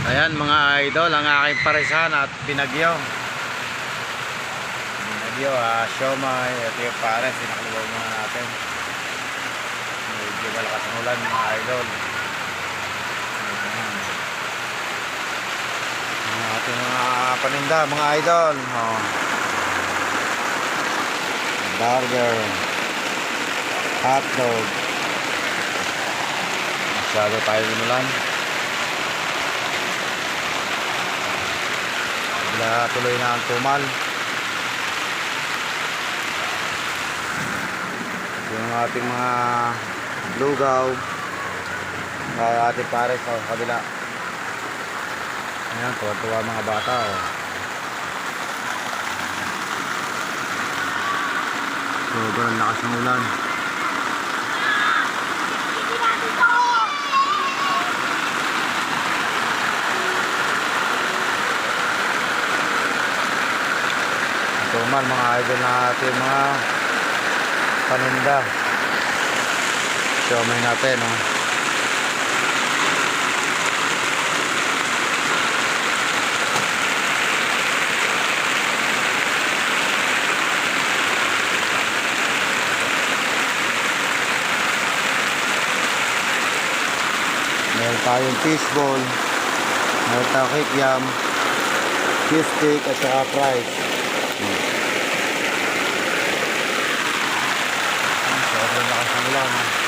Ayan mga idol, ang aking paresan at binagyo. Binagyo, ah, siomay, ito yung pares, pinakalabaw muna natin. Medyo malakas ang ulan mga idol. Ang ating mga paninda mga idol. Oh. Burger. Hotdog. Masyado tayo inulan. Bigla tuloy na ang tumal. Yung ating mga lugaw. Kaya ating pare sa kabila. Ayan, tuwa-tuwa mga bata. Oh. Sobrang lakas ng ulan. Tumal mga idol natin mga paninda. Siomay natin. Oh. Meron tayong fishball. Meron tayong kikiam. Fish stick at saka fries. Sobrang lakas ng ulan.